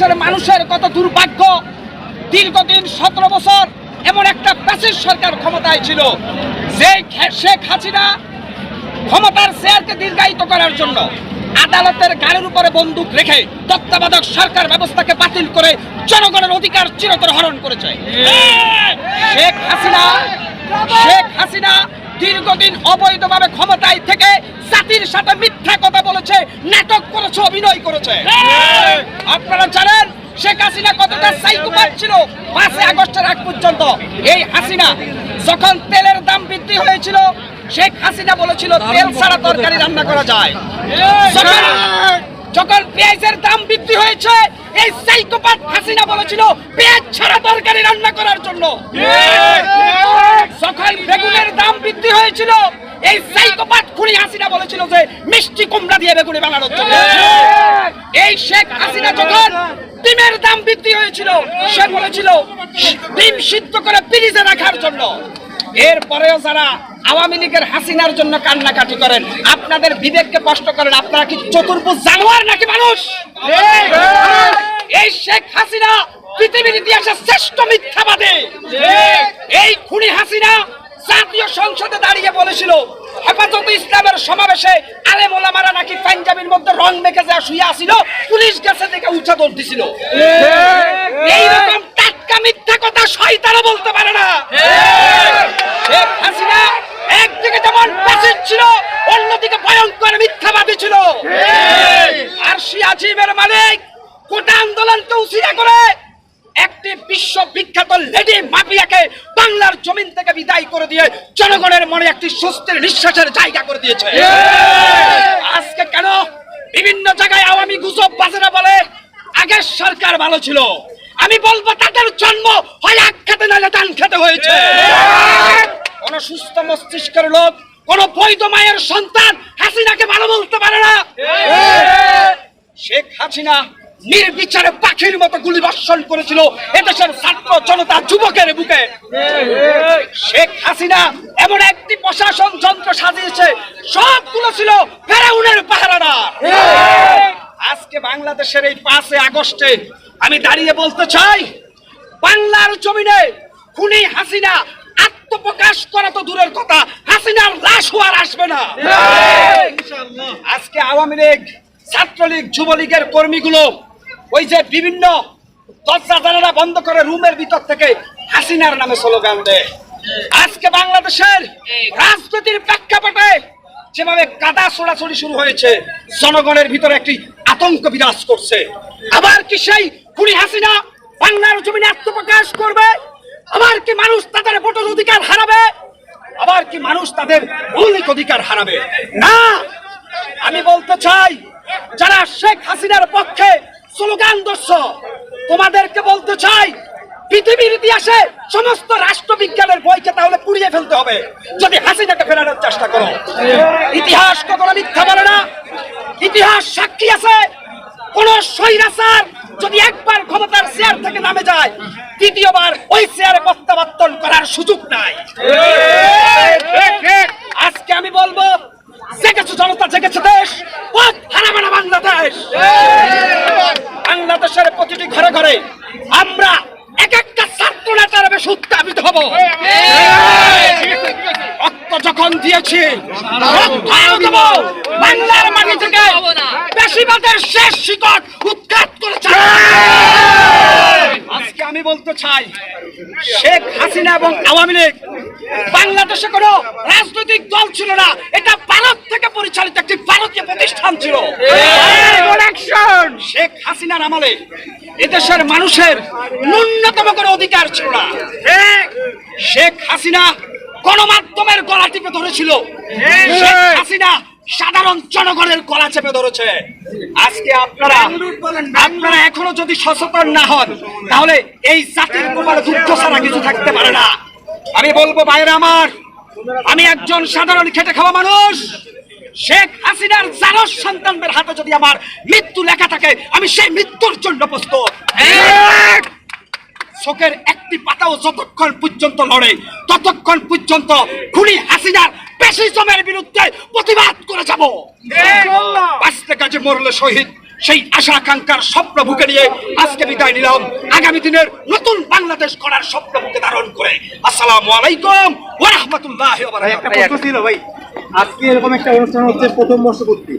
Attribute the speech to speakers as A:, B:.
A: বাংলাদেশের মানুষের কত দুর্ভাগ্য, দীর্ঘদিন সতেরো বছর এমন একটা প্যাসেজ সরকার ক্ষমতায় ছিল যে শেখ হাসিনা ক্ষমতার শেয়ারকে দীর্ঘায়িত করার জন্য আদালতের গাড়ির উপরে বন্দুক রেখে তত্ত্বাবধায়ক সরকার ব্যবস্থাকে বাতিল করে জনগণের অধিকার চিরতর হরণ করেছে। শেখ হাসিনা শেখ হাসিনা দীর্ঘদিন অবৈধভাবে ক্ষমতায় থেকে জাতির সাথে মিথ্যা কথা বলেছে, নাটক করেছে, অভিনয় করেছে। আপনারা জানেন শেখ হাসিনা কতটা সাইকোপ্যাথ ছিল পাঁচই আগস্টের আগ পর্যন্ত। এই হাসিনা যখন তেলের দাম বৃদ্ধি হয়েছিল শেখ হাসিনা বলেছিল তেল ছাড়া তরকারি রান্না করা যায়। যখন যখন পেঁয়াজের দাম বৃদ্ধি হয়েছে এই সাইকোপ্যাথ হাসিনা বলেছিল পেঁয়াজ ছাড়া তরকারি রান্না করার জন্য। যখন বেগুনের দাম বৃদ্ধি হয়েছিল এই সাইকোপ্যাথ খুনি হাসিনা বলেছিল যে মিষ্টি কুমড়া দিয়ে বেগুনি বানানোর জন্য। এই শেখ দাম বৃদ্ধি হয়েছিল। সে বলেছিল ডিম সিদ্ধ করে ফ্রিজে রাখার জন্য। এরপরেও যারা আওয়ামী লীগের হাসিনার জন্য কান্নাকাটি করেন আপনাদের বিবেককে কষ্ট করেন আপনারা কি চতুর্ভুজ জানোয়ার নাকি মানুষ? এই শেখ হাসিনা পৃথিবীর ইতিহাসে শ্রেষ্ঠ মিথ্যাবাদী। এই খুনি হাসিনা জাতীয় সংসদে দাঁড়িয়ে বলেছিল হেফাজত ইসলামের সমাবেশে আলেম ওলামারা নাকি পাঞ্জাবির মধ্যে রং মেখে যা শুয়ে আসিল পুলিশ গেছে দেখে উঠা দৌড় দিছিল। এইরকম টাটকা মিথ্যা কথা শয়তানও বলতে পারে না। শেখ হাসিনা একদিকে যেমন ছিল অন্যদিকে ভয়ঙ্কর মিথ্যাবাদী ছিল। আর সিয়াজিমের মালিক কোটা আন্দোলনকে উচিরা করে একটি বিশ্ববিখ্যাত লেডি মাফিয়াকে বাংলার জমিন থেকে বিদায় করে দিয়ে জনগণের মনে একটি স্বস্তির নিঃশ্বাসের জায়গা করে দিয়েছে। আজকে কেন বিভিন্ন জায়গায় আওয়ামী গুজব বাজারে বলে? আগের সরকার ভালো ছিল। আমি বলব তাদের জন্ম হয় এক খেতে নাহলে দান খেতে হয়েছে। কোন সুস্থ মস্তিষ্কের লোক কোন বৈধ মায়ের সন্তান হাসিনাকে ভালো বলতে পারে না। শেখ হাসিনা নির্বিচারে পাখির মতো গুলি বর্ষণ করেছিল এদেশের ছাত্র জনতা যুবকের বুকে। শেখ হাসিনা এমন একটি প্রশাসন যন্ত্র সাজিয়েছে সবগুলো ছিল ফেরাউনের পাহারাদার। আজকে বাংলাদেশের এই পাঁচে আগস্টে আমি দাঁড়িয়ে বলতে চাই বাংলার জমিনে খুনি হাসিনা আত্মপ্রকাশ করা তো দূরের কথা হাসিনার লাশ হওয়ার আসবে না। আজকে আওয়ামী লীগ ছাত্রলীগ যুবলীগের কর্মীগুলো ওই যে বিভিন্ন দরজা জানালা বন্ধ করে রুমের ভিতর থেকে হাসিনার নামে স্লোগান দেয়। আজকে বাংলাদেশের রাজনীতির প্রেক্ষাপটে যেভাবে কাদা ছোড়াছড়ি শুরু হয়েছে, জনগণের ভিতরে একটি আতঙ্ক বিরাজ করছে। আবার কি সেই খুনি হাসিনা বাংলার জমিনে আত্মপ্রকাশ করবে? আবার কি মানুষ তাদের ভোটের অধিকার হারাবে? আবার কি মানুষ তাদের মৌলিক অধিকার হারাবে? না, আমি বলতে চাই, যারা শেখ হাসিনার পক্ষে স্লোগান দর্শ। তোমাদেরকে বলতে চাই, পৃথিবীর ইতিহাসে সমস্ত রাষ্ট্রবিজ্ঞানের বইকে তাহলে পুড়িয়ে ফেলতে হবে। যদি হাসিনাকে ফেরানোর চেষ্টা করো। ইতিহাস কখনো মিথ্যা বলে না। ইতিহাস সাক্ষী আছে। কোন স্বৈরাচার যদি একবার ক্ষমতার চেয়ার থেকে নামে যায় দ্বিতীয়বার ওই চেয়ারে প্রত্যাবর্তন করার সুযোগ নাই আজকে আমি বলব জেগেছে জনতা জেগেছে দেশ পথ হারাবে না বাংলাদেশ বাংলাদেশের ঘরে আমরা এক একটা ছাত্র নেতার বেশ হব। রক্ত যখন দিয়েছি বাংলার মাটি থেকে বেশিবাদের শেষ শিকড় উৎখাত করেছে আজকে আমি বলতে চাই শেখ হাসিনা এবং আওয়ামী লীগ বাংলাদেশে কোনো রাজনৈতিক দল ছিল না। এটা ভারত থেকে পরিচালিত একটি ভারতীয় প্রতিষ্ঠান ছিল। হাসিনার আমলে এদেশের মানুষের ন্যূনতম কোনো অধিকার ছিল না। শেখ হাসিনা গণমাধ্যমের গলা টিপে ধরেছিল। শেখ হাসিনা সাধারণ জনগণের গলা চেপে ধরেছে। আজকে আপনারা আপনারা এখনও যদি সচেতন না হন তাহলে এই জাতির কপালে দুঃখ ছাড়া কিছু থাকতে পারে না। আমি বলব বাইরে আমার আমি একজন সাধারণ খেটে খাওয়া মানুষ। শেখ হাসিনার জারস সন্তানদের হাতে যদি আমার মৃত্যু লেখা থাকে আমি সেই মৃত্যুর জন্য প্রস্তুত। চোখের একটি পাতাও যতক্ষণ পর্যন্ত লড়ে ততক্ষণ পর্যন্ত খুনি হাসিনার পেশি জমের বিরুদ্ধে প্রতিবাদ করে যাব। বাঁচতে কাজে মরলে শহীদ সেই আশা আকাঙ্ক্ষার স্বপ্ন বুকে নিয়ে আজকে বিদায় নিলাম। আগামী দিনের নতুন বাংলাদেশ করার স্বপ্ন বুকে ধারণ করে। আসসালামু আলাইকুম ওয়া রাহমাতুল্লাহি ওয়া বারাকাতুহু।
B: ভাই। আজকে এরকম একটা অনুষ্ঠান হচ্ছে প্রথম বর্ষপূর্তি।